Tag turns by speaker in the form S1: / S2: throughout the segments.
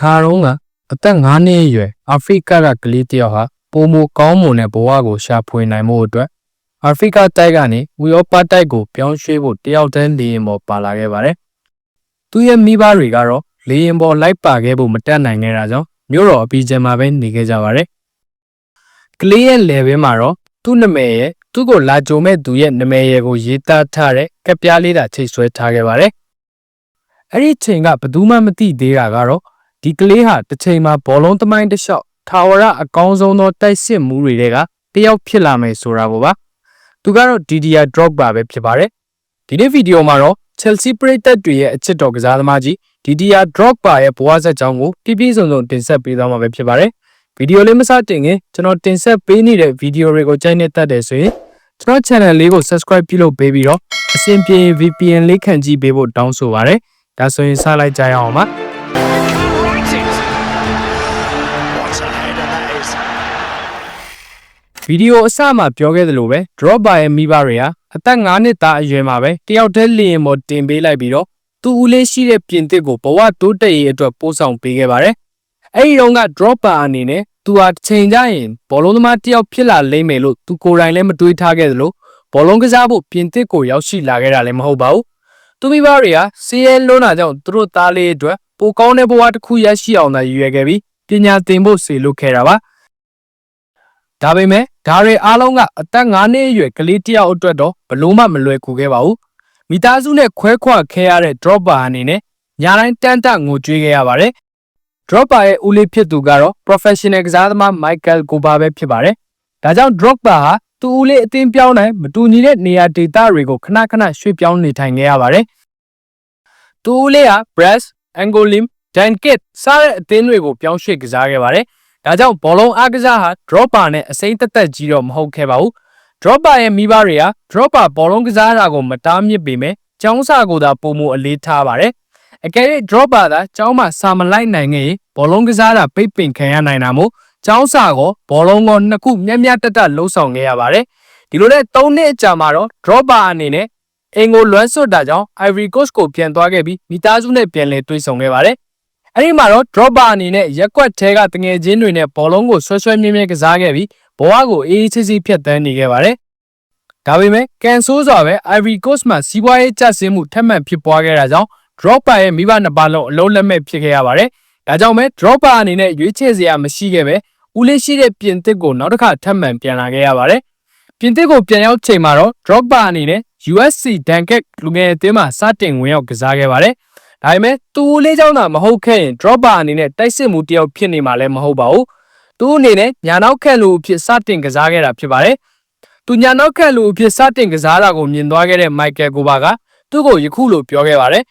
S1: ခါတော့ကအသက်9နှစ်အရွယ်အာဖရိကကကလေးတစ်ယောက်ဟာပုံမကောင်းမွန်တဲ့ဘဝကိုရှာဖွေနိုင်မှုအတွက်အာဖရိကတိုက်ကနေဥရောပတိုက်ကိုပြောင်းရွှေ့ဖို့တယောက်တည်းလေယာဉ်ပေါ်ပါလာခဲ့ပါတယ်။သူ့ရဲ့မိဘတွေကတော့လေယာဉ်ပေါ်လိုက်ပါခဲ့ဖို့မတက်နိုင်ခဲ့တာကြောင့်မြို့တော်အပီကျန်မှာပဲနေခဲ့ကြပါတယ်။ကလေးရဲ့လယ်ဘင်းမှာတော့သူ့နာမည်ရဲ့သူ့ကိုလာကြုံမဲ့သူရဲ့နာမည်ရဲ့ကိုရေးသားထားတဲ့ကပ်ပြားလေးသာချိတ်ဆွဲထားခဲ့ပါတယ်။အဲ့ဒီချိန်ကဘယ်သူမှမသိသေးတာကတော့ ဒီကလေးဟာတစ်ချိန်မှာဘောလုံးသမိုင်းတစ်လျှောက်ထာဝရအကောင်းဆုံးသောတိုက်စစ်မှုတွေကတယောက်ဖြစ်လာမယ်ဆိုတာကိုပါသူကတော့ Didier Drogba ပဲဖြစ်ပါတယ်ဒီနေ့ဗီဒီယိုမှာတော့ Chelsea ပရိသတ်တွေရဲ့အချစ်တော်ကစားသမားကြီး Didier Drogba ရဲ့ဘဝဇာတ်ကြောင်းကိုပြည့်ပြည့်စုံစုံတင်ဆက်ပေးသွားမှာပဲဖြစ်ပါတယ်ဗီဒီယိုလေးမစတင်ခင်ကျွန်တော်တင်ဆက်ပေးနေတဲ့ဗီဒီယိုတွေကိုကြိုက်နေတတ်တယ်ဆိုရင်ကျွန်တော် channel လေးကို subscribe ပြုလုပ်ပေးပြီးတော့အဆင်ပြေရင် VPN လေးခံကြည့်ပေးဖို့တောင်းဆိုပါရစေဒါဆိုရင်စလိုက်ကြရအောင်ပါ ဗီဒီယိုအစမှပြောခဲ့သလိုပဲ drop by ရဲ့မိဘတွေဟာအသက်9နှစ်သားအရွယ်မှာပဲတယောက်တည်းလျင်ပေါ်တင်ပေးလိုက်ပြီးတော့သူ့ဦးလေးရှိတဲ့ပြင်သစ်ကိုဘဝတိုးတက်ရေးအတွက်ပို့ဆောင်ပေးခဲ့ပါတယ်။အဲဒီတော့က drop by အနေနဲ့သူဟာတစ်ချိန်ကျရင်ဘောလုံးသမားတယောက်ဖြစ်လာလိမ့်မယ်လို့သူကိုယ်တိုင်လည်းမတွေးထားခဲ့သလိုဘောလုံးကစားဖို့ပြင်သစ်ကိုရောက်ရှိလာခဲ့တာလည်းမဟုတ်ပါဘူး။သူမိဘတွေဟာစီးရဲလွန်းတာကြောင့်သူတို့သားလေးအတွက်ပိုကောင်းတဲ့ဘဝတစ်ခုရရှိအောင်သာရည်ရွယ်ခဲ့ပြီးပညာသင်ဖို့စေလုပ်ခဲ့တာပါ။ ဒါပေမဲ့ဒါတွေအားလုံးကအသက်9နှစ်အရွယ်ကလေးတစ်ယောက်အတွက်တော့ဘလို့မှမလွယ်ကူခဲ့ပါဘူး။မိသားစုနဲ့ခွဲခွာခဲ့ရတဲ့ dropper အနေနဲ့ညာတိုင်းတန်းတငိုကြွေးခဲ့ရပါတယ်။ dropper ရဲ့ဦးလေးဖြစ်သူကတော့ professional ကစားသမား Michael Koba ပဲဖြစ်ပါတယ်။ဒါကြောင့် dropper ဟာသူ့ဦးလေးအသင်းပြောင်းတိုင်းမတူညီတဲ့နေရာဒေသတွေကိုခဏခဏရွှေ့ပြောင်းနေထိုင်ခဲ့ရပါတယ်။သူ့ဦးလေးဟာ Brest, Angolim, Dunkirk စတဲ့အသင်းတွေကိုပြောင်းရွှေ့ကစားခဲ့ပါတယ်။ ဒါကြောင့်ဘောလုံးအားကစားဟာ dropper နဲ့အစိမ့်သက်သက်ကြီးတော့မဟုတ်ခဲ့ပါဘူး။ dropper ရဲ့မိဘတွေဟာ dropper ဘောလုံးကစားတာကိုမတားမြစ်ပေမဲ့ကျောင်းစာကိုသာပုံမအလေးထားပါတယ်။အကယ်၍ dropper သာကျောင်းမှာစာမလိုက်နိုင်ခဲ့ရင်ဘောလုံးကစားတာပိတ်ပင်ခံရနိုင်တာမို့ကျောင်းစာကိုဘောလုံးကိုနှစ်ခုမျက်မျက်တက်တက်လှုပ်ဆောင်ခဲ့ရပါတယ်။ဒီလိုနဲ့၃နှစ်အကြာမှာတော့ dropper အနေနဲ့အင်ကိုလွမ်းဆွတ်တာကြောင့် Ivory Coast ကိုပြန်သွားခဲ့ပြီးမိသားစုနဲ့ပြန်လည်တွေ့ဆုံခဲ့ပါတယ်။ အဲဒီမှာတော့ dropper အနေနဲ့ရက်ကွက်ထဲကတငယ်ချင်းတွေနဲ့ဘောလုံးကိုဆွဲဆွဲမြဲမြဲကစားခဲ့ပြီးဘဝကိုအေးအေးဆေးဆေးဖြတ်သန်းနေခဲ့ပါတယ်။ဒါပေမဲ့ကန်ဆိုးစွာပဲ Ivory Coast မှာစီးပွားရေးကျဆင်းမှုထပ်မံဖြစ်ပွားခဲ့တာကြောင့် dropper ရဲ့မိဘနှစ်ပါးလုံးအလုံးလက်မဲ့ဖြစ်ခဲ့ရပါတယ်။ဒါကြောင့်ပဲ dropper အနေနဲ့ရွေးချယ်စရာမရှိခဲ့ပဲဦးလေးရှိတဲ့ပြင်သစ်ကိုနောက်တစ်ခါထပ်မံပြန်လာခဲ့ရပါတယ်။ပြင်သစ်ကိုပြန်ရောက်ချိန်မှာတော့ dropper အနေနဲ့ USC Dunkirk လူငယ်အသင်းမှာစတင်ဝင်ရောက်ကစားခဲ့ပါတယ်။ ဒါပေမဲ့သူလေးချောင်းသာမဟုတ်ခဲ့ရင် dropper အနေနဲ့တိုက်စစ်မှုတယောက်ဖြစ်နေမှာလည်းမဟုတ်ပါဘူးသူအနေနဲ့ညာနောက်ခက်လူအဖြစ်စတင်ကစားခဲ့တာဖြစ်ပါတယ်သူညာနောက်ခက်လူအဖြစ်စတင်ကစားတာကိုမြင်သွားခဲ့တဲ့ Michael Cooper ကသူ့ကိုယခုလိုပြောခဲ့ပါတယ်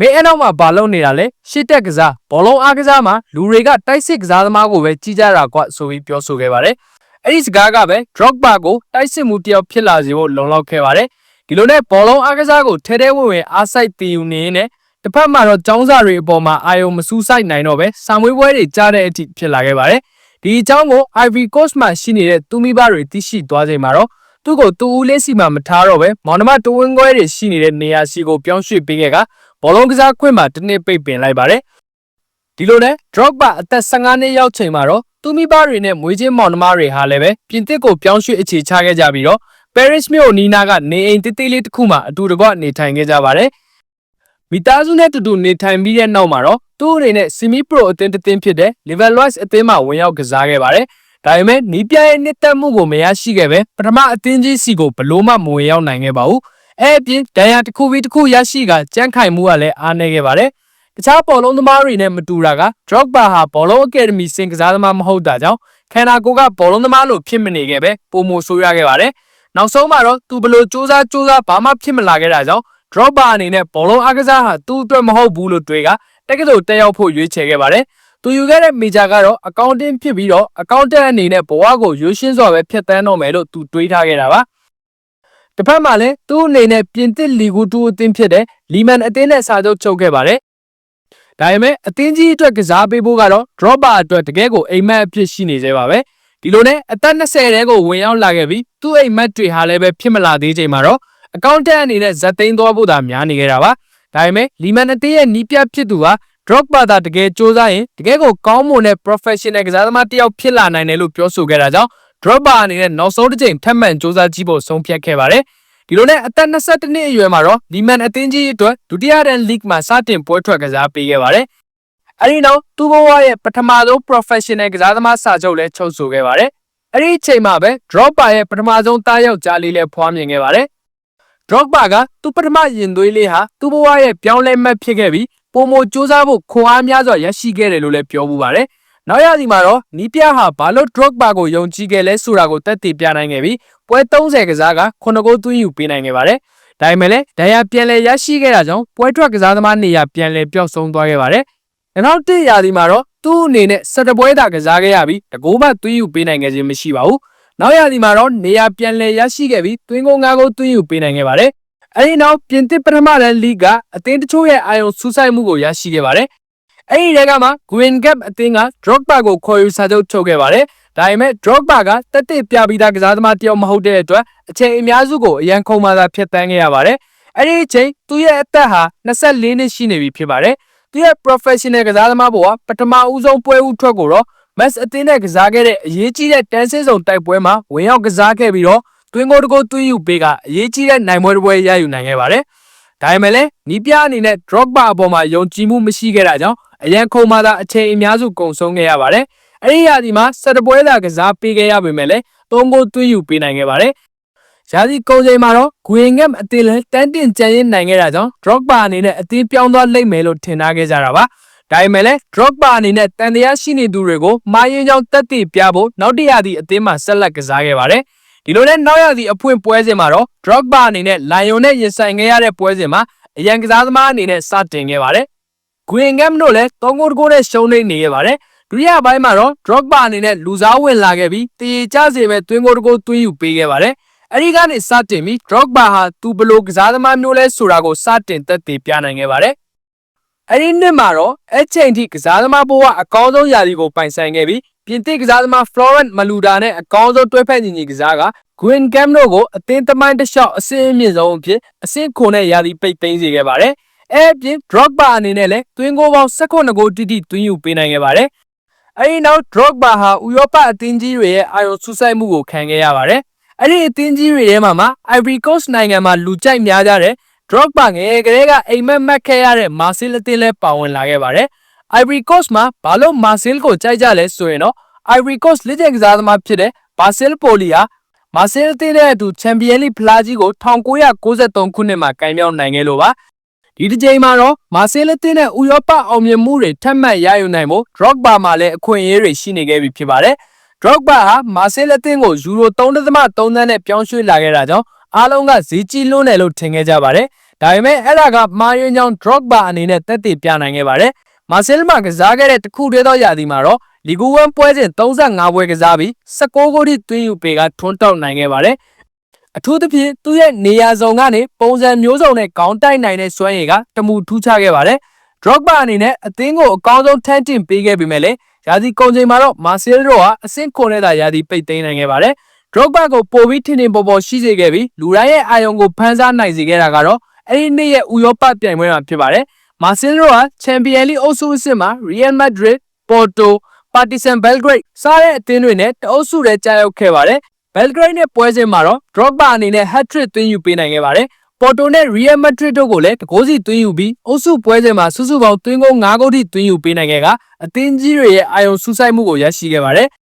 S1: မင်းအဲ့နောက်မှာဘာလုပ်နေတာလဲရှစ်တက်ကစားဘောလုံးအားကစားမှာလူတွေကတိုက်စစ်ကစားသမားကိုပဲကြီးကြတာကွဆိုပြီးပြောဆိုခဲ့ပါတယ်။အဲ့ဒီစကားကပဲ Drogba ကိုတိုက်စစ်မှုတယောက်ဖြစ်လာစေဖို့လုံလောက်ခဲ့ပါတယ်။ဒီလိုနဲ့ဘောလုံးအားကစားကိုထဲထဲဝင်ဝင်အားစိုက်တည်ယူနေရင် တစ်ဖက်မှာတော့ចောင်းစာတွေအပေါ်မှာအာယုံမစူးစိုက်နိုင်တော့ပဲစာမွေးပွဲတွေကြားတဲ့အထိဖြစ်လာခဲ့ပါတယ်။ဒီအကြောင်းကို Ivory Coast မှာရှိနေတဲ့သူမိဘတွေသိရှိသွားချိန်မှာတော့သူ့ကိုတူဦးလေးစီမှာမထားတော့ပဲမောင်နှမတဝင်းခွဲတွေရှိနေတဲ့နေရာစီကိုပြောင်းရွှေ့ပေးခဲ့ကဘောလုံးကစားခွင့်မှာတစ်နှစ်ပိတ်ပင်လိုက်ပါတယ်။ဒီလိုနဲ့ Drogba အသက်15နှစ်ရောက်ချိန်မှာတော့သူမိဘတွေနဲ့မွေးချင်းမောင်နှမတွေဟာလည်းပဲပြင်သစ်ကိုပြောင်းရွှေ့အခြေချခဲ့ကြပြီးတော့ Paris မြို့နီးနားကနေအိမ်တိတိလေးတစ်ခုမှာအတူတကွနေထိုင်ခဲ့ကြပါတယ်။ မိသားစုနဲ့တူတူနေထိုင်ပြီးတဲ့နောက်မှာတော့သူ့အနေနဲ့ Semi Pro အသင်းတစ်သင်းဖြစ်တဲ့ Levallois အသင်းမှာဝင်ရောက်ကစားခဲ့ပါတယ်။ဒါပေမဲ့နီးပြရဲ့နှစ်သက်မှုကိုမရရှိခဲ့ပဲပထမအသင်းကြီးစီကိုဘလို့မှမဝင်ရောက်နိုင်ခဲ့ပါဘူး။အဲအပြင်ဒဏ်ရာတစ်ခုပြီးတစ်ခုရရှိကကြမ်းခိုင်မှုကလည်းအားနည်းခဲ့ပါတယ်။တခြားဘောလုံးသမားတွေနဲ့မတူတာက Drogba ဟာဘောလုံးအကယ်ဒမီစင်ကစားသမားမဟုတ်တာကြောင့်ခန္ဓာကိုယ်ကဘောလုံးသမားလိုဖြစ်မနေခဲ့ပဲပုံမဆိုးရခဲ့ပါတယ်။နောက်ဆုံးမှာတော့သူဘလို့စူးစမ်းစူးစမ်းဘာမှဖြစ်မလာခဲ့တာကြောင့် Drogba အနေနဲ့ဘောလုံးအားကစားဟာသူ့အတွက်မဟုတ်ဘူးလို့တွေကတက္ကသိုလ်တက်ရောက်ဖို့ရွေးချယ်ခဲ့ပါတယ်။သူယူခဲ့တဲ့ major ကတော့ accounting ဖြစ်ပြီးတော့ accountant အနေနဲ့ဘဝကိုရိုးရှင်းစွာပဲဖြတ်သန်းတော့မယ်လို့သူတွေးထားခဲ့တာပါ။တစ်ဖက်မှာလည်းသူ့အနေနဲ့ပြင်သစ်လီဂူ2အသင်းဖြစ်တဲ့လီမန်အသင်းနဲ့စာချုပ်ချုပ်ခဲ့ပါတယ်။ဒါပေမဲ့အသင်းကြီးအတွက်ကစားပေးဖို့ကတော့ dropper အတွက်တကယ်ကိုအိမ်မက်အဖြစ်ရှိနေသေးပါပဲ။ဒီလိုနဲ့အသက်20တဲကိုဝင်ရောက်လာခဲ့ပြီးသူ့အိမ်မက်တွေဟာလည်းပဲဖြစ်မလာသေးချိန်မှာတော့ accountant အနေနဲ့ဇက်သိန်းသွားဖို့သာများနေခဲ့တာပါ။ဒါပေမဲ့လီမန်အသင်းရဲ့နီးပြဖြစ်သူဟာ Drogba သာတကယ်စူးစမ်းရင်တကယ်ကိုကောင်းမွန်တဲ့ professional ကစားသမားတစ်ယောက်ဖြစ်လာနိုင်တယ်လို့ပြောဆိုခဲ့တာကြောင့် Drogba အနေနဲ့နောက်ဆုံးတစ်ချိန်ထပ်မံစူးစမ်းကြည့်ဖို့ဆုံးဖြတ်ခဲ့ပါတယ်။ဒီလိုနဲ့အသက်22နှစ်အရွယ်မှာတော့လီမန်အသင်းကြီးအတွက်ဒုတိယရန် league မှာစတင်ပွဲထွက်ကစားပေးခဲ့ပါတယ်။အဲဒီနောက်သူ့ဘဝရဲ့ပထမဆုံး professional ကစားသမားစာချုပ်လည်းချုပ်ဆိုခဲ့ပါတယ်။အဲဒီအချိန်မှာပဲ Drogba ရဲ့ပထမဆုံးတားယောက်ကြားလေးလည်းဖွားမြင်ခဲ့ပါတယ်။ Drogba ကသူ့ပထမရင်သွေးလေးဟာသူ့ဘဝရဲ့ပြောင်းလဲမှတ်ဖြစ်ခဲ့ပြီးပုံမစူးစမ်းဖို့ခွန်အားများစွာရရှိခဲ့တယ်လို့လည်းပြောမှုပါတယ်။နောက်ရသည်မှာတော့နီးပြဟာဘာလို့ Drogba ကိုယုံကြည်ခဲ့လဲဆိုတာကိုတက်တည်ပြနိုင်ခဲ့ပြီးပွဲ30ကစားက9ဂိုးသွင်းယူပေးနိုင်ခဲ့ပါတယ်။ဒါပေမဲ့လည်းဒဏ်ရာပြန်လည်ရရှိခဲ့တာကြောင့်ပွဲထွက်ကစားသမားနေရာပြန်လည်ပျောက်ဆုံးသွားခဲ့ပါတယ်။နောက်တစ်ရာသီမှာတော့သူ့အနေနဲ့17ပွဲသာကစားခဲ့ရပြီးတကိုးမှသွင်းယူပေးနိုင်ခဲ့ခြင်းမရှိပါဘူး။ နောက်ရာသီမှာတော့နေရာပြန်လည်ရရှိခဲ့ပြီးသွင်းကုန်၅ဂိုးသွင်းယူပေးနိုင်ခဲ့ပါတယ်။အဲဒီနောက်ပြင်သစ်ပထမရန်လိဂ်ကအသင်းတချို့ရဲ့အာရုံစူးစိုက်မှုကိုရရှိခဲ့ပါတယ်။အဲဒီတဲကမှ Green Gap အသင်းက Drogba ကိုခေါ်ယူစာချုပ်ချုပ်ခဲ့ပါတယ်။ဒါပေမဲ့ Drogba ကတက်တက်ပြပြီးသားကစားသမားတစ်ယောက်မဟုတ်တဲ့အတွက်အချိန်အများစုကိုအရန်ခုံမှသာဖျက်ဆီးခဲ့ရပါတယ်။အဲဒီအချိန်သူ့ရဲ့အသက်ဟာ24နှစ်ရှိနေပြီဖြစ်ပါတယ်။သူရဲ့ professional ကစားသမားဘဝပထမဦးဆုံးပွဲဦးထွက်ကိုတော့ Max အသင်းနဲ့ကစားခဲ့တဲ့အရေးကြီးတဲ့တန်းစင်းစုံတိုက်ပွဲမှာဝင်ရောက်ကစားခဲ့ပြီးတော့တွင်းကိုတကိုသွင်းယူပေးကအရေးကြီးတဲ့နိုင်ပွဲတစ်ပွဲရယူနိုင်ခဲ့ပါတယ်။ဒါပေမဲ့လည်းနီးပြအနေနဲ့ Drogba အပေါ်မှာယုံကြည်မှုမရှိခဲ့တာကြောင့်အရန်ခုံမှသာအချိန်အများစုကုန်ဆုံးခဲ့ရပါတယ်။အဲဒီရာသီမှာစက်တပွဲသာကစားပေးခဲ့ရပေမဲ့လည်းသုံးကိုသွင်းယူပေးနိုင်ခဲ့ပါတယ်။ရာသီကုန်ချိန်မှာတော့ Guingamp အသင်းလည်းတန်းတင်ကြံရင်နိုင်ခဲ့တာကြောင့် Drogba အနေနဲ့အသင်းပြောင်းသွားလိမ့်မယ်လို့ထင်ထားခဲ့ကြတာပါ။ ဒါပေမဲ့လည်း Drogba အနေနဲ့တန်တရားရှိနေသူတွေကိုမာရင်ကြောင့်တက်တည်ပြဖို့နောက်တရသည့်အသင်းမှာဆက်လက်ကစားခဲ့ပါတယ်။ဒီလိုနဲ့နောက်ရသည့်အဖွင့်ပွဲစဉ်မှာတော့ Drogba အနေနဲ့ Lion နဲ့ရင်ဆိုင်ခဲ့ရတဲ့ပွဲစဉ်မှာအရန်ကစားသမားအနေနဲ့စတင်ခဲ့ပါတယ်။ Guingamp တို့လည်း3ဂိုးတကိုးနဲ့ရှုံးနေနေခဲ့ပါတယ်။ဒုတိယပိုင်းမှာတော့ Drogba အနေနဲ့လူစားဝင်လာခဲ့ပြီးတည်ကြစေမဲ့သွင်းဂိုးတကိုးသွင်းယူပေးခဲ့ပါတယ်။အဲဒီကနေစတင်ပြီး Drogba ဟာသူဘလို့ကစားသမားမျိုးလဲဆိုတာကိုစတင်သက်သေပြနိုင်ခဲ့ပါတယ်။ အဲဒီနှစ်မှာတော့အချိန်ထိကစားသမားဘဝအကောင်းဆုံးရာသီကိုပိုင်ဆိုင်ခဲ့ပြီးပြင်သစ်ကစားသမား Florent Malouda နဲ့အကောင်းဆုံးတွဲဖက်ညီညီကစားက Gwyn Cam တို့ကိုအသင်းသမိုင်းတစ်လျှောက်အဆင့်အမြင့်ဆုံးအဖြစ်အဆင့်ခွန်နဲ့ရာသီပိတ်သိမ်းစေခဲ့ပါတယ်။အဲအပြင် Drogba အနေနဲ့လည်းသွင်းဂိုးပေါင်း18ဂိုးတိတိသွင်းယူပေးနိုင်ခဲ့ပါတယ်။အဲဒီနောက် Drogba ဟာဥရောပအသင်းကြီးတွေရဲ့အာရုံစူးစိုက်မှုကိုခံခဲ့ရပါတယ်။အဲ့ဒီအသင်းကြီးတွေထဲမှာမှ Ivory Coast နိုင်ငံမှာလူကြိုက်များကြတဲ့ Drogba ငယ်ကလေးကအိမ်မက်မက်ခဲ့ရတဲ့ Marseille အသင်းလည်းပါဝင်လာခဲ့ပါတယ်။ Ivory Coast မှာဘာလို့ Marseille ကိုကြိုက်ကြလဲဆိုရင်တော့ Ivory Coast လက်ကျန်ကစားသမားဖြစ်တဲ့ Basile Poli ဟာ Marseille အသင်းနဲ့အတူ Champions League ဖလားကြီးကို1993ခုနှစ်မှာကင်မြောက်နိုင်ခဲ့လို့ပါဒီတစ်ချိန်မှာတော့ Marseille အသင်းနဲ့ဥရောပအောင်မြင်မှုတွေထပ်မံရယူနိုင်ဖို့ Drogba မှာလည်းအခွင့်အရေးတွေရှိနေခဲ့ပြီဖြစ်ပါတယ်။ Drogba ဟာ Marseille အသင်းကိုယူရို3.3သန်းနဲ့ပြောင်းရွှေ့လာခဲ့တာကြောင့် အားလုံးကဈေးကြီးလွန်းတယ်လို့ထင်ခဲ့ကြပါတယ်။ဒါပေမဲ့အဲ့ဒါကမာယွန်းကြောင့် Drogba အနေနဲ့တက်တည်ပြနိုင်ခဲ့ပါတယ်။ Marseille မှာကစားခဲ့တဲ့တစ်ခုတည်းသောရာသီမှာတော့လီဂူဝမ်ပွဲစဉ်35ပွဲကစားပြီး16ဂိုးထိသွင်းယူပေကထွန်းတောက်နိုင်ခဲ့ပါတယ်။အထူးသဖြင့်သူ့ရဲ့နေရာစုံကနေပုံစံမျိုးစုံနဲ့ခေါင်းတိုက်နိုင်တဲ့စွမ်းရည်ကတမူထူးခြားခဲ့ပါတယ်။ Drogba အနေနဲ့အသင်းကိုအကောင်းဆုံးထမ်းတင်ပေးခဲ့ပေမဲ့လည်းရာသီကုန်ချိန်မှာတော့ Marseille တို့ဟာအဆင့်ခွန်နဲ့သာရာသီပိတ်သိမ်းနိုင်ခဲ့ပါတယ်။ Drogba ကိုပိုပြီးထင်ထင်ပေါ်ပေါ်ရှိစေခဲ့ပြီးလူတိုင်းရဲ့အာရုံကိုဖန်ဆားနိုင်စေခဲ့တာကတော့အဲ့ဒီနေ့ရဲ့ဥရောပပြိုင်ပွဲမှာဖြစ်ပါတယ်။ Marseille တို့ဟာ Champions League အုပ်စုအဆင့်မှာ Real Madrid, Porto, Partizan Belgrade စတဲ့အသင်းတွေနဲ့တအုပ်စုထဲကြာရောက်ခဲ့ပါတယ်။ Belgrade နဲ့ပွဲစဉ်မှာတော့ Drogba အနေနဲ့ hat-trick သွင်းယူပေးနိုင်ခဲ့ပါတယ်။ Porto နဲ့ Real Madrid တို့ကိုလည်းတကိုးစီသွင်းယူပြီးအုပ်စုပွဲစဉ်မှာစုစုပေါင်းသွင်းဂိုး9ဂိုးထိသွင်းယူပေးနိုင်ခဲ့ကအသင်းကြီးတွေရဲ့အာရုံစူးစိုက်မှုကိုရရှိခဲ့ပါတယ်။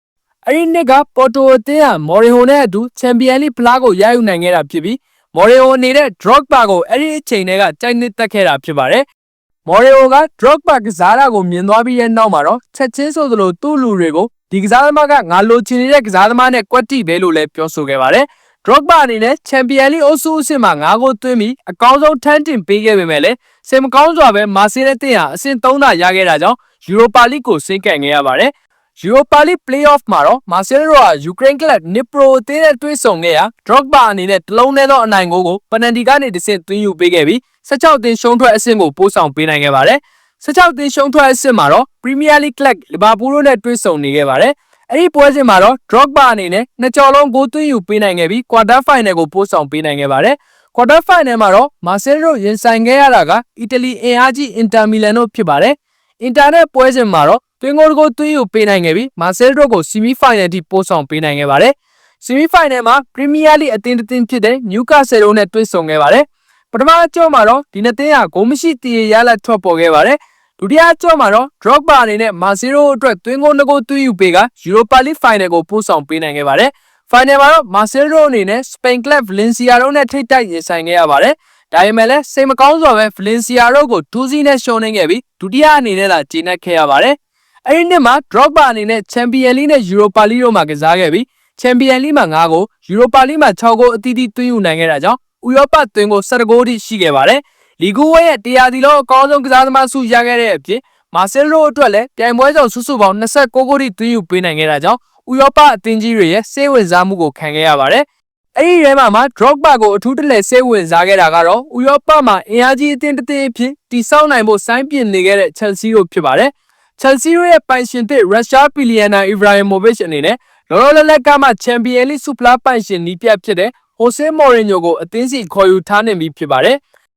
S1: အဲဒီနှစ်က Porto အသင်းဟာ Mourinho နဲ့အတူ Champions League ဖလားကိုရယူနိုင်ခဲ့တာဖြစ်ပြီး Mourinho အနေနဲ့ Drogba ကိုအဲ့ဒီအချိန်တည်းကကြိုက်နှစ်သက်ခဲ့တာဖြစ်ပါတယ်။ Mourinho က Drogba ကစားတာကိုမြင်သွားပြီးတဲ့နောက်မှာတော့ချက်ချင်းဆိုသလိုသူ့လူတွေကိုဒီကစားသမားကငါလိုချင်နေတဲ့ကစားသမားနဲ့ကွက်တိပဲလို့လည်းပြောဆိုခဲ့ပါတယ်။ Drogba အနေနဲ့ Champions League အုပ်စုအဆင့်မှာ9ဂိုးသွင်းပြီးအကောင်းဆုံးထမ်းတင်ပေးခဲ့ပေမဲ့လည်းစင်မကောင်းစွာပဲ Marseille အသင်းဟာအဆင့်3သာရခဲ့တာကြောင့် Europa League ကိုဆင်းကပ်ခဲ့ရပါတယ်။ Europa League Playoff မှာတော့ Marseille တို့ဟာ Ukraine Club Dnipro အသင်းနဲ့တွေ့ဆုံခဲ့ရာ Drogba အနေနဲ့တလုံးနဲ့သောအနိုင်ဂိုးကိုပနန်တီကနေတစ်ဆင့်သွင်းယူပေးခဲ့ပြီး16သင်းရှုံးထွက်အဆင့်ကိုပို့ဆောင်ပေးနိုင်ခဲ့ပါတယ်။16သင်းရှုံးထွက်အဆင့်မှာတော့ Premier League Club Liverpool တို့နဲ့တွေ့ဆုံနေခဲ့ပါတယ်။အဲ့ဒီပွဲစဉ်မှာတော့ Drogba အနေနဲ့နှစ်ကြော်လုံးဂိုးသွင်းယူပေးနိုင်ခဲ့ပြီး quarter final ကိုပို့ဆောင်ပေးနိုင်ခဲ့ပါတယ်။ quarter final မှာတော့ Marseille တို့ရင်ဆိုင်ခဲ့ရတာကအီတလီအင်အားကြီး Inter Milan တို့ဖြစ်ပါတယ်။အင်တာနက်ပွဲစဉ်မှာတော့ တွင်းကိုတစ်ကိုသွင်းယူပေးနိုင်ခဲ့ပြီးမာဆယ်ရိုကိုဆီမီဖိုင်နယ်ထိပို့ဆောင်ပေးနိုင်ခဲ့ပါတယ်။ဆီမီဖိုင်နယ်မှာပရီးမီးယားလိအသင်းတစ်သင်းဖြစ်တဲ့နျူကာဆယ်ရိုနဲ့တွေ့ဆုံခဲ့ပါတယ်။ပထမအကြောမှာတော့ဒီနှစ်သင်းဟာဂိုးမရှိတည်ရရလက်ထွက်ပေါ်ခဲ့ပါတယ်။ဒုတိယအကြောမှာတော့ Drogba အနေနဲ့မာဆယ်ရိုအတွက်တွင်းကိုတစ်ကိုသွင်းယူပေးက Europa League Final ကိုပို့ဆောင်ပေးနိုင်ခဲ့ပါတယ်။ Final မှာတော့မာဆယ်ရိုအနေနဲ့ Spain Club Valencia တို့နဲ့ထိပ်တိုက်ရင်ဆိုင်ခဲ့ရပါတယ်။ဒါပေမဲ့လည်းစိတ်မကောင်းစွာပဲ Valencia တို့ကို2စီးနဲ့ရှုံးနေခဲ့ပြီးဒုတိယအနေနဲ့သာကျေနပ်ခဲ့ရပါတယ်။ အဲဒီနှစ်မှာ Drogba အနေနဲ့ Champions League နဲ့ Europa League တို့မှာကစားခဲ့ပြီး Champions League မှာ9ဂိုး Europa League မှာ6ဂိုးအသီးသီးသွင်းယူနိုင်ခဲ့တာကြောင့်ဥရောပသွင်းကို17ဂိုးထိရှိခဲ့ပါတယ်။လီဂူဝဲရဲ့တရားစီလုံးအကောင်းဆုံးကစားသမားဆုရခဲ့တဲ့အပြင်မာဆယ်ရိုအတွက်လည်းပြိုင်ပွဲဆောင်စုစုပေါင်း29ဂိုးထိသွင်းယူပေးနိုင်ခဲ့တာကြောင့်ဥရောပအသင်းကြီးတွေရဲ့စိတ်ဝင်စားမှုကိုခံခဲ့ရပါတယ်။အဲ့ဒီထဲမှာမှ Drogba ကိုအထူးတလဲစိတ်ဝင်စားခဲ့တာကတော့ဥရောပမှာအင်အားကြီးအသင်းတစ်သင်းအဖြစ်တည်ဆောက်နိုင်ဖို့စိုင်းပြင်းနေခဲ့တဲ့ Chelsea တို့ဖြစ်ပါတယ်။ Chelsea ရဲ့ပိုင်ရှင်သစ်ရုရှားဘီလီယံနာ Ibrahimovic အနေနဲ့လောလောလတ်လတ်ကမှ Champions League ဆုဖလားပိုင်ရှင်နီးပြတ်ဖြစ်တဲ့ Jose Mourinho ကိုအသင်းစီခေါ်ယူထားနေပြီဖြစ်ပါတယ်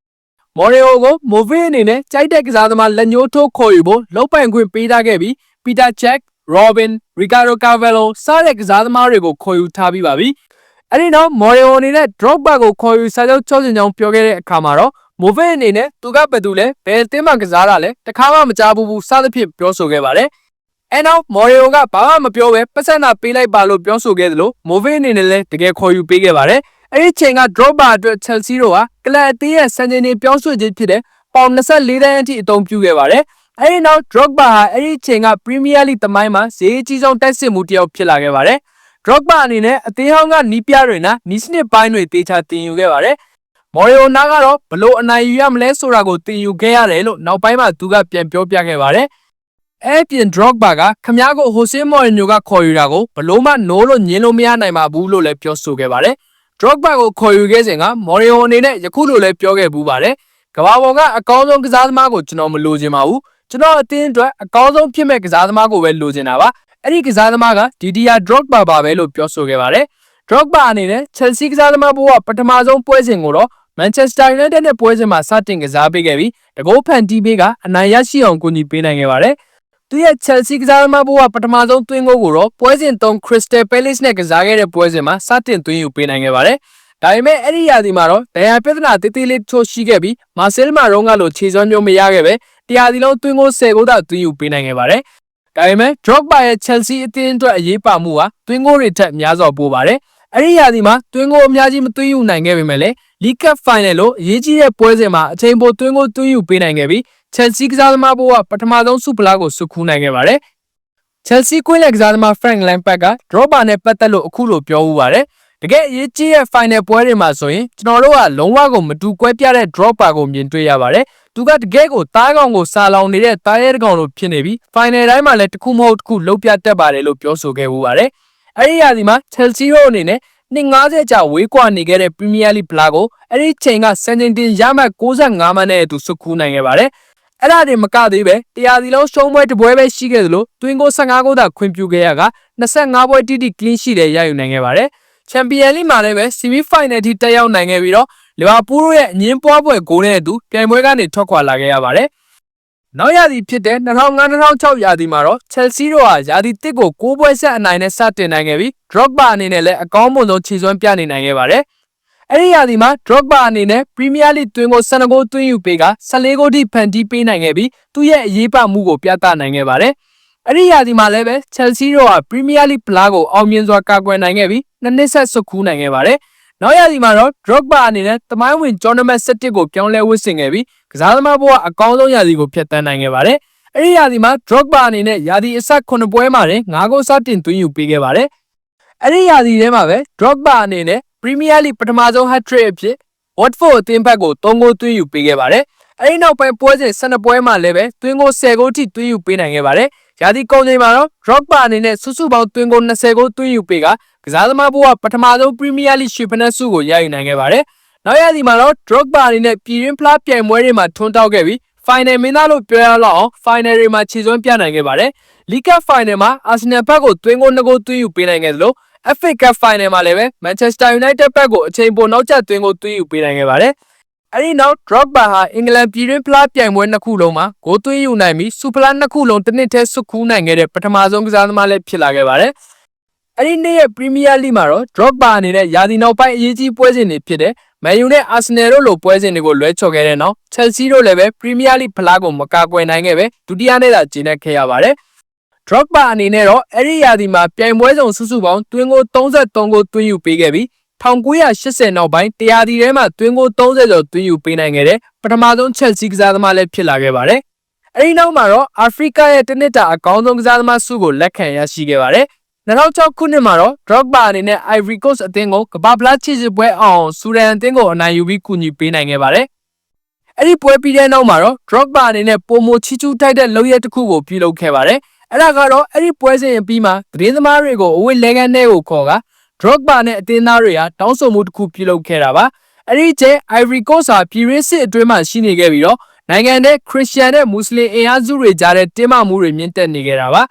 S1: ။ Mourinho ကို Movie အနေနဲ့ကြိုက်တဲ့ကစားသမားလက်ညှိုးထိုးခေါ်ယူဖို့လောက်ပိုင်ခွင့်ပေးထားခဲ့ပြီး Peter Cech, Robin, Ricardo Carvalho စတဲ့ကစားသမားတွေကိုခေါ်ယူထားပြီးပါပြီ။အဲဒီနောက် Mourinho အနေနဲ့ Drogba ကိုခေါ်ယူစာချုပ်ချော့ချင်ကြောင်းပြောခဲ့တဲ့အခါမှာတော့ Movie အနေနဲ့သူကဘယ်သူလဲဘယ်အသင်းမှာကစားတာလဲတခါမှမကြားဘူးဘူးစသဖြင့်ပြောဆိုခဲ့ပါတယ်။အဲနောက်မော်ရီယိုကဘာမှမပြောဘဲပတ်စံနာပေးလိုက်ပါလို့ပြောဆိုခဲ့သလိုမိုဗေးအနေနဲ့လည်းတကယ်ခေါ်ယူပေးခဲ့ပါတယ်။အဲဒီချိန်က Drogba အတွက် Chelsea တို့ဟာကလပ်အသင်းရဲ့စံချိန်တင်ပြောဆိုခြင်းဖြစ်တဲ့ပေါင်24တန်းအထိအသုံးပြုခဲ့ပါတယ်။အဲဒီနောက် Drogba ဟာအဲဒီချိန်က Premier League သမိုင်းမှာဈေးအကြီးဆုံးတိုက်စစ်မှုတစ်ယောက်ဖြစ်လာခဲ့ပါတယ်။ Drogba အနေနဲ့အသင်းဟောင်းကနီးပြတွေနာနီးစနစ်ပိုင်းတွေတေချာတင်ယူခဲ့ပါတယ်။ မော်ရီယိုနာကတော့ဘလို့အနိုင်ယူရမလဲဆိုတာကိုတင်ယူခဲ့ရတယ်လို့နောက်ပိုင်းမှာသူကပြန်ပြောပြခဲ့ပါတယ်။အဲ့ပြင် Drogba ကခမားကိုဟိုဆင်းမော်ရီညိုကခေါ်ယူတာကိုဘလို့မှနိုးလို့ညင်းလို့မရနိုင်ပါဘူးလို့လည်းပြောဆိုခဲ့ပါတယ်။ Drogba ကိုခေါ်ယူခဲ့စဉ်ကမော်ရီယိုအနေနဲ့ယခုလိုလည်းပြောခဲ့ပူးပါတယ်။ကမ္ဘာပေါ်ကအကောင်းဆုံးကစားသမားကိုကျွန်တော်မလိုချင်ပါဘူး။ကျွန်တော်အသင်းအတွက်အကောင်းဆုံးဖြစ်မဲ့ကစားသမားကိုပဲလိုချင်တာပါ။အဲ့ဒီကစားသမားကဒီဒီယာ Drogba ပါပဲလို့ပြောဆိုခဲ့ပါတယ်။ Drogba အနေနဲ့ Chelsea ကစားသမားဘဝပထမဆုံးပွဲစဉ်ကိုတော့ Manchester United နဲ့ပွဲစဉ်မှာစတင်ကစားပေးခဲ့ပြီးတကောဖန်တီးပေးကအနိုင်ရရှိအောင်ကူညီပေးနိုင်ခဲ့ပါတယ်။သူရဲ့ Chelsea ကစားသမားဘဝပထမဆုံးသွင်းဂိုးကိုတော့ပွဲစဉ်3 Crystal Palace နဲ့ကစားခဲ့တဲ့ပွဲစဉ်မှာစတင်သွင်းယူပေးနိုင်ခဲ့ပါတယ်။ဒါပေမဲ့အဲ့ဒီရာသီမှာတော့ဒဏ်ရာပြဿနာတေးသေးလေးချိုးရှိခဲ့ပြီးမာဆယ်မာရုံးကလိုခြေစွမ်းမျိုးမရခဲ့ပဲတရားစီလုံးသွင်းဂိုး10ဂိုးသာသွင်းယူပေးနိုင်ခဲ့ပါတယ်။ဒါပေမဲ့ Drogba ရဲ့ Chelsea အသင်းအတွက်အရေးပါမှုဟာသွင်းဂိုးတွေထက်များစွာပိုပါတယ်။အဲ့ဒီရာသီမှာသွင်းဂိုးအများကြီးမသွင်းယူနိုင်ခဲ့ပေမဲ့လည်း League Cup Final လို့အရေးကြီးတဲ့ပွဲစဉ်မှာအချိန်ပိုသွင်းကိုသွင်းယူပေးနိုင်ခဲ့ပြီး Chelsea ကစားသမားဘဝပထမဆုံးဆုဖလားကိုဆွခူးနိုင်ခဲ့ပါတယ်။ Chelsea ကွင်းလက်ကစားသမား Frank Lampard က Drogba နဲ့ပတ်သက်လို့အခုလိုပြောဦးပါတယ်။တကယ်အရေးကြီးတဲ့ final ပွဲတွေမှာဆိုရင်ကျွန်တော်တို့ကလုံးဝကိုမတူကွဲပြားတဲ့ Drogba ကိုမြင်တွေ့ရပါတယ်။သူကတကယ်ကိုတားကောင်ကိုစာလောင်နေတဲ့တားရဲတကောင်လိုဖြစ်နေပြီး final တိုင်းမှာလည်းတစ်ခုမဟုတ်တစ်ခုလုံးပြတတ်ပါတယ်လို့ပြောဆိုခဲ့ဦးပါတယ်။အဲဒီရာသီမှာ Chelsea တို့အနေနဲ့ နှစ်90ကြာဝေးကွာနေခဲ့တဲ့ Premier League ဖလားကိုအဲ့ဒီချိန်ကစံချိန်တင်ရမှတ်65မှတ်နဲ့အတူဆွခူးနိုင်ခဲ့ပါတယ်။အဲ့ဒါတွေမကသေးပဲတရားစီလုံးရှုံးပွဲတစ်ပွဲပဲရှိခဲ့သလိုတွင်းကို15ဂိုးသာခွင့်ပြုခဲ့ရက25ပွဲတိတိ clean sheet လည်းရယူနိုင်ခဲ့ပါတယ်။ Champions League မှာလည်းပဲ semi final ထိတက်ရောက်နိုင်ခဲ့ပြီးတော့လီဗာပူးတို့ရဲ့အငင်းပွားပွဲဂိုးနဲ့အတူပြိုင်ပွဲကနေထွက်ခွာလာခဲ့ရပါတယ်။ နောက်ရာသီဖြစ်တဲ့2005-2006ရာသီမှာတော့ Chelsea တို့ဟာရာသီတစ်ကို6ပွဲဆက်အနိုင်နဲ့စတင်နိုင်ခဲ့ပြီး Drogba အနေနဲ့လည်းအကောင်းမွန်ဆုံးခြေစွမ်းပြနေနိုင်ခဲ့ပါတယ်။အဲဒီရာသီမှာ Drogba အနေနဲ့ Premier League သွင်းကို12ဂိုးသွင်းယူပေးက14ဂိုးထိဖန်တီးပေးနိုင်ခဲ့ပြီးသူ့ရဲ့အရေးပါမှုကိုပြသနိုင်ခဲ့ပါတယ်။အဲဒီရာသီမှာလည်းပဲ Chelsea တို့ဟာ Premier League ဖလားကိုအောင်မြင်စွာကာကွယ်နိုင်ခဲ့ပြီးနှစ်နှစ်ဆက်ဆွတ်ခူးနိုင်ခဲ့ပါတယ်။ နောက်ရာသီမှာတော့ Drogba အနေနဲ့တမိုင်းဝင် Tournament 7ကိုပြောင်းလဲဝှက်ဆင်ခဲ့ပြီးကစားသမားဘဝအကောင်းဆုံးရာသီကိုဖျက်ဆီးနိုင်ခဲ့ပါတယ်။အဲဒီရာသီမှာ Drogba အနေနဲ့ရာသီအဆက်9ပွဲမှာတင်9ဂိုးစတင်သွင်းယူပေးခဲ့ပါတယ်။အဲဒီရာသီထဲမှာပဲ Drogba အနေနဲ့ Premier League ပထမဆုံး hat-trick အဖြစ် Watford အသင်းဘက်ကို3ဂိုးသွင်းယူပေးခဲ့ပါတယ်။ အဲဒီနောက်ပိုင်းပွဲစဉ်12ပွဲမှာလည်းပဲသွင်းဂိုး10ဂိုးထိသွင်းယူပေးနိုင်ခဲ့ပါတယ်။ရာသီကုန်ချိန်မှာတော့ Drogba အနေနဲ့စုစုပေါင်းသွင်းဂိုး20ဂိုးသွင်းယူပေးကကစားသမားဘဝပထမဆုံး Premier League ရွှေဖနက်ဆုကိုရယူနိုင်ခဲ့ပါတယ်။နောက်ရာသီမှာတော့ Drogba အနေနဲ့ပြည်ရင်းဖလားပြိုင်ပွဲတွေမှာထွန်းတောက်ခဲ့ပြီး final မင်းသားလို့ပြောရလောက်အောင် final တွေမှာခြေစွမ်းပြနိုင်ခဲ့ပါတယ်။ League Cup final မှာ Arsenal ဘက်ကိုသွင်းဂိုး2ဂိုးသွင်းယူပေးနိုင်ခဲ့သလို FA Cup final မှာလည်းပဲ Manchester United ဘက်ကိုအချိန်ပိုနောက်ကျသွင်းဂိုးသွင်းယူပေးနိုင်ခဲ့ပါတယ် အဲ့ဒီနောက် Drogba ဟာအင်္ဂလန်ပြည်တွင်းဖလားပြိုင်ပွဲနှစ်ခုလုံးမှာဂိုးသွင်းယူနိုင်ပြီးစူဖလားနှစ်ခုလုံးတစ်နှစ်တည်းဆွတ်ခူးနိုင်ခဲ့တဲ့ပထမဆုံးကစားသမားလည်းဖြစ်လာခဲ့ပါတယ်။အဲ့ဒီနေ့ရဲ့ Premier League မှာတော့ Drogba အနေနဲ့ရာသီနောက်ပိုင်းအရေးကြီးပွဲစဉ်တွေဖြစ်တဲ့ Man U နဲ့ Arsenal တို့လိုပွဲစဉ်တွေကိုလွဲချော်ခဲ့တဲ့နောက် Chelsea တို့လည်းပဲ Premier League ဖလားကိုမကာကွယ်နိုင်ခဲ့ပဲဒုတိယနဲ့သာကျင်းနေခဲ့ရပါတယ်။ Drogba အနေနဲ့တော့အဲ့ဒီရာသီမှာပြိုင်ပွဲစုံစုစုပေါင်းတွင်းကို33ကိုတွင်းယူပေးခဲ့ပြီး 1980နောက်ပိုင်းတရားဒီထဲမှာတွင်းကို30ကျော်တွင်းယူပေးနိုင်ခဲ့တဲ့ပထမဆုံး Chelsea ကစားသမားလည်းဖြစ်လာခဲ့ပါတယ်။အဲဒီနောက်မှာတော့အာဖရိကရဲ့တနစ်တာအကောင်းဆုံးကစားသမားဆုကိုလက်ခံရရှိခဲ့ပါတယ်။2006ခုနှစ်မှာတော့ Drogba အနေနဲ့ Ivory Coast အသင်းကိုကမ္ဘာဖလားချစ်စစ်ပွဲအောင်ဆူဒန်အသင်းကိုအနိုင်ယူပြီးကူညီပေးနိုင်ခဲ့ပါတယ်။အဲ့ဒီပွဲပြီးတဲ့နောက်မှာတော့ Drogba အနေနဲ့ပုံမချီချူထိုက်တဲ့လုပ်ရက်တစ်ခုကိုပြုလုပ်ခဲ့ပါတယ်။အဲ့ဒါကတော့အဲ့ဒီပွဲစဉ်အပြီးမှာသတင်းသမားတွေကိုအဝိလဲကန်းထဲကိုခေါ်က Drogba နဲ့အသင်းသားတွေဟာတောင်းဆိုမှုတစ်ခုပြုလုပ်ခဲ့တာပါအဲ့ဒီကျဲ Ivory Coast ဟာပြည်ရင်းစစ်အတွင်းမှာရှိနေခဲ့ပြီးတော့နိုင်ငံတဲ့ခရစ်ယာန်နဲ့မွတ်စလင်အင်အားစုတွေကြားတဲ့တင်းမာမှုတွေမြင့်တက်နေခဲ့တာပါ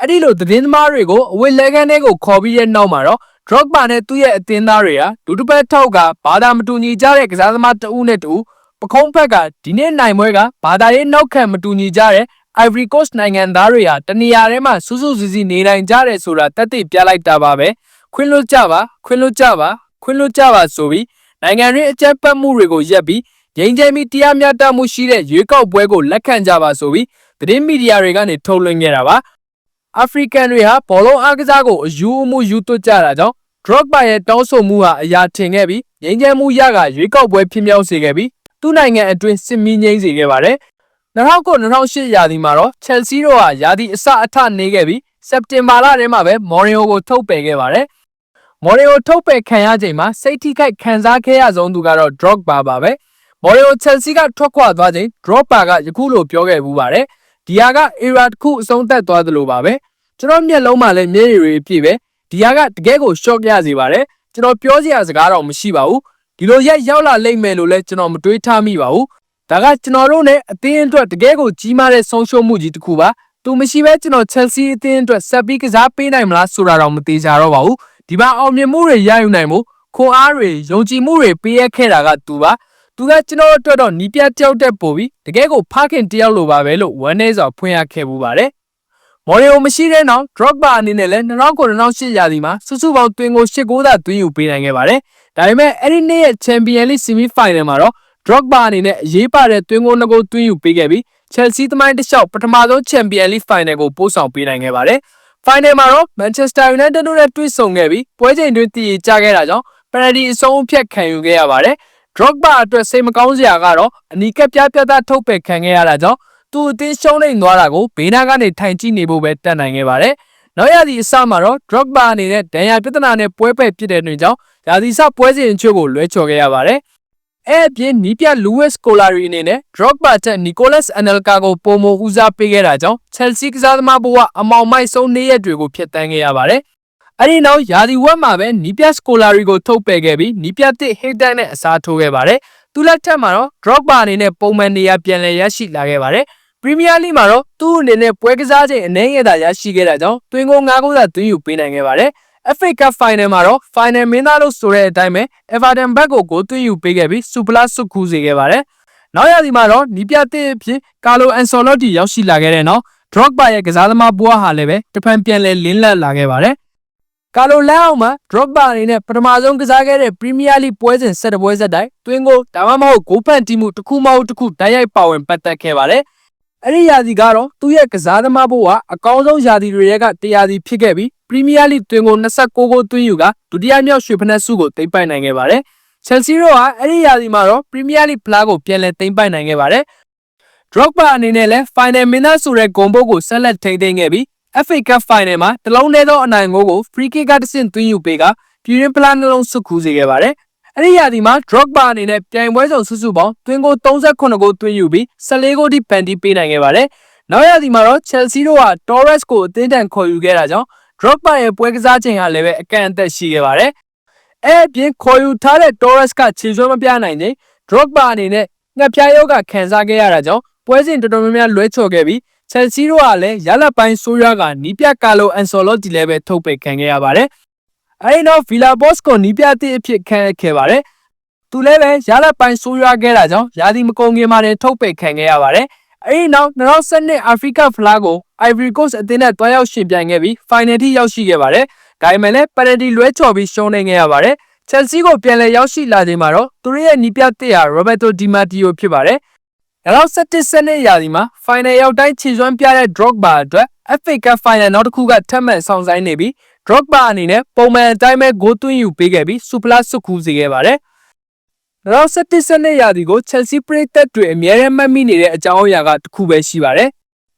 S1: အဲ့ဒီလိုသတင်းသမားတွေကိုအဝိလဲကန်းထဲကိုခေါ်ပြီးတဲ့နောက်မှာတော့ Drogba နဲ့သူ့ရဲ့အသင်းသားတွေဟာဒုတိယထောက်ကဘာသာမတူညီကြတဲ့ကစားသမားတဦးနဲ့တူပခုံးဖက်ကဒီနေ့နိုင်ပွဲကဘာသာရေးနောက်ခံမတူညီကြတဲ့ Ivory Coast နိုင်ငံသားတွေဟာတနေရာထဲမှာစူးစူးစီစီနေနိုင်ကြတယ်ဆိုတာတက်သိပြလိုက်တာပါပဲ ခွင့်လွတ်ကြပါခွင့်လွတ်ကြပါခွင့်လွတ်ကြပါဆိုပြီးနိုင်ငံရင်းအကြမ်းဖက်မှုတွေကိုရပ်ပြီးငြိမ်းချမ်းပြီးတရားမျှတမှုရှိတဲ့ရွေးကောက်ပွဲကိုလက်ခံကြပါဆိုပြီးသတင်းမီဒီယာတွေကနေထုတ်လွှင့်ခဲ့တာပါအာဖရိကန်တွေဟာဘောလုံးအားကစားကိုအယူအမှုယူသွတ်ကြတာကြောင့် Drogba ရဲ့တောင်းဆိုမှုဟာအရာထင်ခဲ့ပြီးငြိမ်းချမ်းမှုရကရွေးကောက်ပွဲဖြစ်မြောက်စေခဲ့ပြီးသူ့နိုင်ငံအတွင်းစစ်မီးငြိမ်းစေခဲ့ပါတယ်2009-2008ရာသီမှာတော့ Chelsea တို့ဟာရာသီအစအထနေခဲ့ပြီးစက်တင်ဘာလထဲမှာပဲ Mourinho ကိုထုတ်ပယ်ခဲ့ပါတယ်။ Mourinho ထုတ်ပယ်ခံရချိန်မှာစိတ်ထိခိုက်ခံစားခဲ့ရဆုံးသူကတော့ Drogba ပါပဲ။ Mourinho Chelsea ကထွက်ခွာသွားချိန် Drogba ကယခုလိုပြောခဲ့ဘူးပါတယ်။ဒီဟာက era တစ်ခုအဆုံးသတ်သွားသလိုပါပဲ။ကျွန်တော်မျက်လုံးမှာလည်းမျက်ရည်တွေအပြည့်ပဲ။ဒီဟာကတကယ်ကို shock ရစေပါတယ်။ကျွန်တော်ပြောစရာစကားတော့မရှိပါဘူး။ဒီလိုရက်ရောက်လာလိမ့်မယ်လို့လည်းကျွန်တော်မတွေးထားမိပါဘူး။ဒါကကျွန်တော်တို့နဲ့အသင်းအတွက်တကယ်ကိုကြီးမားတဲ့ဆုံးရှုံးမှုကြီးတစ်ခုပါ။သူမရှိဘဲကျွန်တော် Chelsea အသင်းအတွက်ဆက်ပြီးကစားပေးနိုင်မလားဆိုတာတော့မသေးကြတော့ပါဘူး။ ဒီမှာအောင်မြင်မှုတွေရယူနိုင်မှုခွန်အားတွေယုံကြည်မှုတွေပေးရခဲ့တာကသူပါ။သူကကျွန်တော်အတွက်တော့နီးပြတယောက်တက်ပို့ပြီးတကယ်ကိုဖခင်တယောက်လိုပါပဲလို့ဝမ်းနေစွာဖွင့်ရခဲ့မှုပါတယ်။မော်ရီယိုမရှိတဲ့နောက် Drogba အနေနဲ့လည်း2009-2008ရာသီမှာစုစုပေါင်းတွင်ကို8ဂိုးသာသွင်းယူပေးနိုင်ခဲ့ပါတယ်။ဒါပေမဲ့အဲ့ဒီနေ့ရဲ့ Champions League Semi Final မှာတော့ Drogba အနေနဲ့အရေးပါတဲ့တွင်ကို2ဂိုးသွင်းယူပေးခဲ့ပြီး Chelsea သမိုင်းတစ်လျှောက်ပထမဆုံး Champions League Final ကိုပို့ဆောင်ပေးနိုင်ခဲ့ပါတယ်။ Final မှာတော့ Manchester United တို့နဲ့တွေ့ဆုံခဲ့ပြီးပွဲချိန်တွင်တည်ကြခဲ့တာကြောင့် penalty အဆုံးအဖြတ်ခံယူခဲ့ရပါတယ်။ Drogba အတွက်စိတ်မကောင်းစရာကတော့အနီးကပ်ပြပြသထုတ်ပယ်ခံခဲ့ရတာကြောင့်သူအသင်းရှုံးနေသွားတာကိုဘေးနားကနေထိုင်ကြည့်နေဖို့ပဲတတ်နိုင်ခဲ့ပါတယ်။နောက်ရသည့်အစမှာတော့ Drogba အနေနဲ့ဒဏ်ရာပြဿနာနဲ့ပွဲပယ်ဖြစ်တဲ့တွင်ကြောင့်ရာသီစပွဲစဉ်အချို့ကိုလွဲချော်ခဲ့ရပါတယ်။ အဲ့အပြင်နီးပြ Luis Scolari အနေနဲ့ Drogba တက် Nicolas Anelka ကိုပုံမဦးစားပေးခဲ့တာကြောင့် Chelsea ကစားသမားဘဝအမောင်မိုက်ဆုံးနေ့ရက်တွေကိုဖျက်ဆီးခဲ့ရပါတယ်။အဲ့ဒီနောက်ယာဒီဝက်မှာပဲနီးပြ Scolari ကိုထုတ်ပယ်ခဲ့ပြီးနီးပြတစ် Hayden နဲ့အစားထိုးခဲ့ပါတယ်။သူလက်ထက်မှာတော့ Drogba အနေနဲ့ပုံမှန်နေရာပြန်လည်ရရှိလာခဲ့ပါတယ်။ Premier League မှာတော့သူ့အနေနဲ့ပွဲကစားချိန်အနည်းငယ်သာရရှိခဲ့တာကြောင့်တွင်ကို9ဂိုးသာသွင်းယူပေးနိုင်ခဲ့ပါတယ်။ FA Cup Final မှာတော့ Final မင်းသားလို့ဆိုတဲ့အတိုင်းပဲ Everton ဘက်ကိုဂိုးသွင်းယူပေးခဲ့ပြီးစူပလာဆွတ်ခူးစေခဲ့ပါတယ်။နောက်ရသည်မှာတော့နီးပြတဲ့အဖြစ်ကာလိုအန်ဆော်လော့တီရောက်ရှိလာခဲ့တဲ့နောက် Drogba ရဲ့ကစားသမားဘွားဟာလည်းပဲတဖန်ပြန်လည်လင်းလက်လာခဲ့ပါတယ်။ကာလိုလန်အောင်မှာ Drogba အနေနဲ့ပထမဆုံးကစားခဲ့တဲ့ Premier League ပွဲစဉ်၁၁ပွဲဆက်တိုင်းတွင်းကိုဒါမှမဟုတ်ဂိုးဖန်တီးမှုတစ်ခုမဟုတ်တစ်ခုတိုက်ရိုက်ပါဝင်ပတ်သက်ခဲ့ပါတယ်။အဲ့ဒီရာသီကတော့သူ့ရဲ့ကစားသမားဘို့ကအကောင်းဆုံးရာသီတွေရဲ့ကတရာသီဖြစ်ခဲ့ပြီး Premier League တွင်ကို29ဂိုးသွင်းယူကဒုတိယမြောက်ရွှေဖနက်ဆုကိုသိမ်းပိုက်နိုင်ခဲ့ပါတယ်။ Chelsea တို့ဟာအဲ့ဒီရာသီမှာတော့ Premier League ဖလားကိုပြန်လည်သိမ်းပိုက်နိုင်ခဲ့ပါတယ်။ Drogba အနေနဲ့လည်း Final မင်းသားဆိုတဲ့ဂုဏ်ပုတ်ကိုဆက်လက်ထိန်းသိမ်းခဲ့ပြီး FA Cup Final မှာတလုံးသေးသောအနိုင်ဂိုးကို Free Kick ကတဆင့်သွင်းယူပေးကပြည်ရင်းဖလားနှလုံးဆွတ်ခူးစေခဲ့ပါတယ်။အဲ့ဒီရာသီမှာ Drogba အနေနဲ့ပြိုင်ပွဲစုံစုစုပေါင်းသွင်းကို38ဂိုးသွင်းယူပြီး14ဂိုးထိပန်တီးပေးနိုင်ခဲ့ပါတယ်။နောက်ရာသီမှာတော့ Chelsea တို့ဟာ Torres ကိုအသင်းထန်ခေါ်ယူခဲ့တာကြောင့် Drogba ရဲ့ပွဲကစားချိန်ဟာလည်းပဲအကန့်အသတ်ရှိခဲ့ပါတယ်။အဲ့အပြင်ခေါ်ယူထားတဲ့ Torres ကခြေစွမ်းမပြနိုင်ချိန် Drogba အနေနဲ့ငှက်ပြားယောဂခံစားခဲ့ရတာကြောင့်ပွဲစဉ်တော်တော်များများလွဲချော်ခဲ့ပြီး Chelsea တို့ကလည်းရလက်ပိုင်းဆိုးရွားကနီးပြကာလိုအန်ဆော်လော့တီလည်းပဲထုတ်ပယ်ခံခဲ့ရပါတယ်။အဲဒီနောက် Villa Boss ကိုနီးပြအသစ်အဖြစ်ခန့်အပ်ခဲ့ပါတယ်သူလည်းပဲရလက်ပိုင်းဆိုးရွားခဲ့တာကြောင့်ရာသီမကုန်ခင်မှာတင်ထုတ်ပိတ်ခံခဲ့ရပါတယ် အဲဒီနောက်2012အာဖရိကဖလားကို Ivory Coast အသင်းနဲ့တွားရောက်ရှင်ပြိုင်ခဲ့ပြီး final ထိရောက်ရှိခဲ့ပါတယ်ဒါပေမဲ့လည်း penalty လွဲချော်ပြီးရှုံးနေခဲ့ရပါတယ် Chelsea ကိုပြန်လည်ရောက်ရှိလာချိန်မှာတော့သူတို့ရဲ့နီးပြတစ်ဟာ Roberto Di Matteo ဖြစ်ပါတယ်2017စနစ်ရာသီမှာ final ရောက်တိုင်းခြေစွမ်းပြတဲ့ Drogba အတွက် FA Cup final နောက်တစ်ခုကထပ်မံဆောင်ဆိုင်နေပြီး Drogba အနေနဲ့ပုံမှန်အတိုင်းပဲဂိုးသွင်းယူပေးခဲ့ပြီး Super စုခူးစေခဲ့ပါတယ် 2017စနစ်ရာသီကို Chelsea ပရိသတ်တွေအများရမှတ်မိနေတဲ့အကြောင်းအရာကတစ်ခုပဲရှိပါတယ်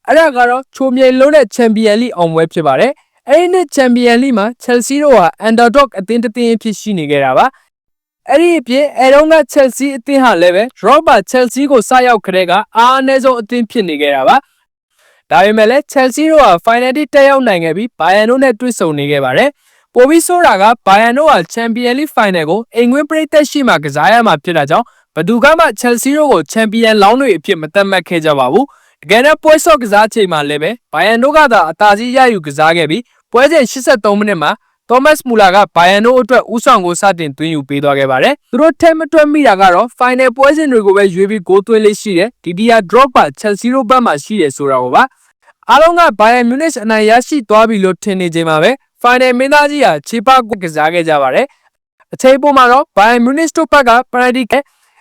S1: အဲ့ဒါကတော့ချိုမြိန်လုံးတဲ့ Champion League အောင်ပွဲဖြစ်ပါတယ်အဲ့ဒီနှစ် Champion League မှာ Chelsea တို့ဟာ underdog အသင်းတစ်သင်းအဖြစ်ရှိနေခဲ့တာပါအဲ့ဒီအပြင်အဲတော့က Chelsea အသင်းဟာလည်းပဲ Drogba Chelsea ကိုစရောက်ခတဲ့ကအားအနည်းဆုံးအသင်းဖြစ်နေခဲ့တာပါဒါပေမဲ့လည်း Chelsea တို့ဟာ final တိတက်ရောက်နိုင်ခဲ့ပြီး Bayern တို့နဲ့တွေ့ဆုံနေခဲ့ပါတယ် ပိုပြီးဆိုတာက Bayern တို့ဟာ Champion League Final ကိုအိမ်ဝင်ပရိသတ်ရှိမှကစားရမှာဖြစ်တာကြောင့်ဘယ်သူကမှ Chelsea တို့ကို Champion လောင်းတွေအဖြစ်မသတ်မှတ်ခဲ့ကြပါဘူးတကယ်တော့ပွဲဆော့ကစားချိန်မှာလည်းပဲ Bayern တို့ကသာအသာစီးရယူကစားခဲ့ပြီးပွဲချိန်83မိနစ်မှာ Thomas Muller က Bayern တို့အတွက်ဦးဆောင်ကိုစတင်သွင်းယူပေးသွားခဲ့ပါတယ်။သူတို့ထဲမတွက်မိတာကတော့ final ပွဲစဉ်တွေကိုပဲရွေးပြီးဂိုးသွင်းလေးရှိတယ်။ဒီဒီယာ drop ပါ Chelsea တို့ဘက်မှာရှိတယ်ဆိုတာကိုပါ။အားလုံးက Bayern Munich အနိုင်ရရှိသွားပြီလို့ထင်နေချိန်မှာပဲ final မင်းသားကြီးဟာခြေပကိုကစားခဲ့ကြပါတယ်။အချိန်ပေါ်မှာတော့ Bayern Munich တို့ဘက်က penalty က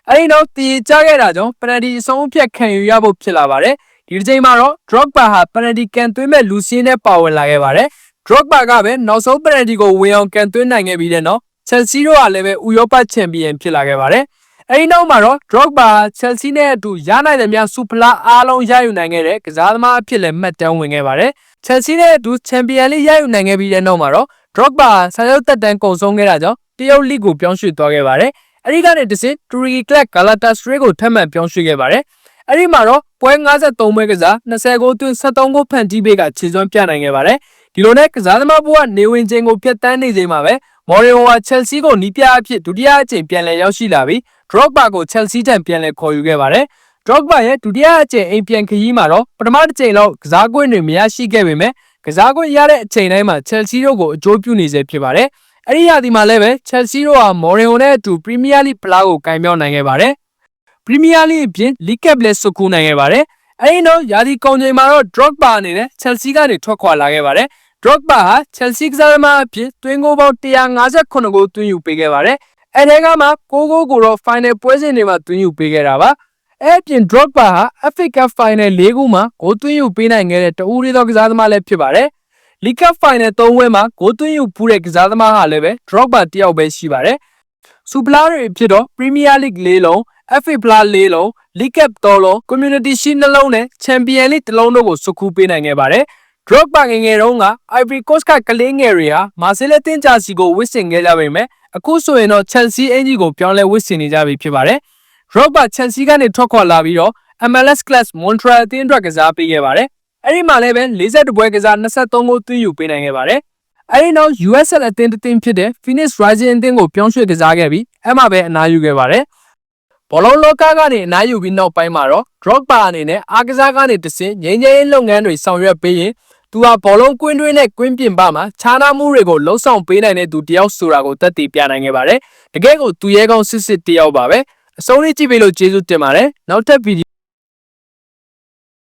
S1: အဲဒီနောက်တည်ကြခဲ့တာကြောင့် penalty အဆုံးအဖြတ်ခံယူရဖို့ဖြစ်လာပါတယ်။ဒီတစ်ချိန်မှာတော့ Drogba ဟာ penalty ကန်သွင်းမဲ့လူစင်းနဲ့ပါဝင်လာခဲ့ပါတယ်။ Drogba ကပဲနောက်ဆုံး penalty ကိုဝင်အောင်ကန်သွင်းနိုင်ခဲ့ပြီးတဲ့နောက် Chelsea တို့ကလည်းပဲဥရောပချန်ပီယံဖြစ်လာခဲ့ပါတယ်။ အဲဒီနောက်မှာတော့ Drogba ဟာ Chelsea နဲ့အတူရနိုင်တဲ့များစူပလာအားလုံးရယူနိုင်ခဲ့တဲ့ကစားသမားအဖြစ်လည်းမှတ်တမ်းဝင်ခဲ့ပါတယ်။ Chelsea နဲ့အတူချန်ပီယံလိရယူနိုင်ခဲ့ပြီးတဲ့နောက်မှာတော့ Drogba ဟာဆာရုပ်သက်တမ်းကုန်ဆုံးခဲ့တာကြောင့်တရုတ်လိကိုပြောင်းရွှေ့သွားခဲ့ပါတယ်။အဲဒီကနေတစ်ဆင့် Turkey Club Galatasaray ကိုထပ်မံပြောင်းရွှေ့ခဲ့ပါတယ်။အဲဒီမှာတော့ပွဲ53ပွဲကစား20ဂိုးသွင်း73ဂိုးဖန်တီးပေးကခြေစွမ်းပြနိုင်ခဲ့ပါတယ်။ဒီလိုနဲ့ကစားသမားဘဝနေဝင်ခြင်းကိုဖျက်ဆီးနေချိန်မှာပဲ မော်ရီယိုဟာ Chelsea ကိုနီးပြအဖြစ်ဒုတိယအကြိမ်ပြန်လည်ရောက်ရှိလာပြီး Drogba ကို Chelsea ထံပြန်လည်ခေါ်ယူခဲ့ပါတယ်။ Drogba ရဲ့ဒုတိယအကြိမ်အိမ်ပြန်ခရီးမှာတော့ပထမတစ်ကြိမ်လောက်ကစားကွင်းတွေမရရှိခဲ့ပေမဲ့ကစားကွင်းရတဲ့အချိန်တိုင်းမှာ Chelsea တို့ကိုအကျိုးပြုနေစေဖြစ်ပါတယ်။အဲဒီရာသီမှာလည်းပဲ Chelsea တို့ဟာ Mourinho နဲ့အတူ Premier League ဖလားကိုကင်ပြောင်းနိုင်ခဲ့ပါတယ်။ Premier League အပြင် League Cup လည်းစုကူးနိုင်ခဲ့ပါတယ်။အဲဒီနောက်ရာသီကုန်ချိန်မှာတော့ Drogba အနေနဲ့ Chelsea ကနေထွက်ခွာလာခဲ့ပါတယ်။ Drogba ဟာ Chelsea ကစားသမားအဖြစ်သွင်းဂိုးပေါင်း158ဂိုးသွင်းယူပေးခဲ့ပါတယ်။အဲဒီကမှ6ဂိုးကိုတော့ final ပွဲစဉ်တွေမှာသွင်းယူပေးခဲ့တာပါ။အဲ့အပြင် Drogba ဟာ FA Cup Final ၄ခုမှာဂိုးသွင်းယူပေးနိုင်ခဲ့တဲ့တဦးသေးသောကစားသမားလည်းဖြစ်ပါတယ်။ League Cup Final 3ပွဲမှာဂိုးသွင်းယူဖူးတဲ့ကစားသမားဟာလည်းပဲ Drogba တယောက်ပဲရှိပါတယ်။စူပလာတွေဖြစ်တော့ Premier League ၄လုံး FA ဖလား၄လုံး League Cup 3လုံး Community Shield 2လုံးနဲ့ Champion League 1လုံးတို့ကိုစုခူးပေးနိုင်ခဲ့ပါတယ်။ Drogba ငယ်ငယ်တုန်းက Ivory Coast ကကလေးငယ်တွေဟာမာဆေးလက်တင်ဂျာစီကိုဝစ်ဆင်ခဲ့ကြပေမဲ့အခုဆိုရင်တော့ Chelsea အင်ဂျီကိုပြောင်းလဲဝစ်ဆင်နေကြပြီဖြစ်ပါတယ်။ Drogba Chelsea ကနေထွက်ခွာလာပြီးတော့ MLS Class Montreal အသင်းအတွက်ကစားပေးခဲ့ပါတယ်။အဲဒီမှာလည်းပဲ42ပွဲကစား23ဂိုးသွင်းယူပေးနိုင်ခဲ့ပါတယ်။အဲဒီနောက် USL အသင်းတစ်သင်းဖြစ်တဲ့ Phoenix Rising အသင်းကိုပြောင်းရွှေ့ကစားခဲ့ပြီးအဲ့မှာပဲအနားယူခဲ့ပါတယ်။ဘောလုံးလောကကနေအနားယူပြီးနောက်ပိုင်းမှာတော့ Drogba အနေနဲ့အားကစားကနေတဆင့်ငိမ့်ငိမ့်လုပ်ငန်းတွေဆောင်ရွက်ပေးရင် သူဟာဘောလုံးကွင်းတွင်းနဲ့ကွင်းပြင်ပမှာခြားနားမှုတွေကိုလှုံ့ဆော်ပေးနိုင်တဲ့သူတယောက်ဆိုတာကိုသက်သေပြနိုင်ခဲ့ပါတယ်။တကယ်ကိုသူရဲကောင်းစစ်စစ်တယောက်ပါပဲ။အဆုံးလေးကြည့်ပေးလို့ကျေးဇူးတင်ပါတယ်။နောက်ထပ်ဗီဒီယို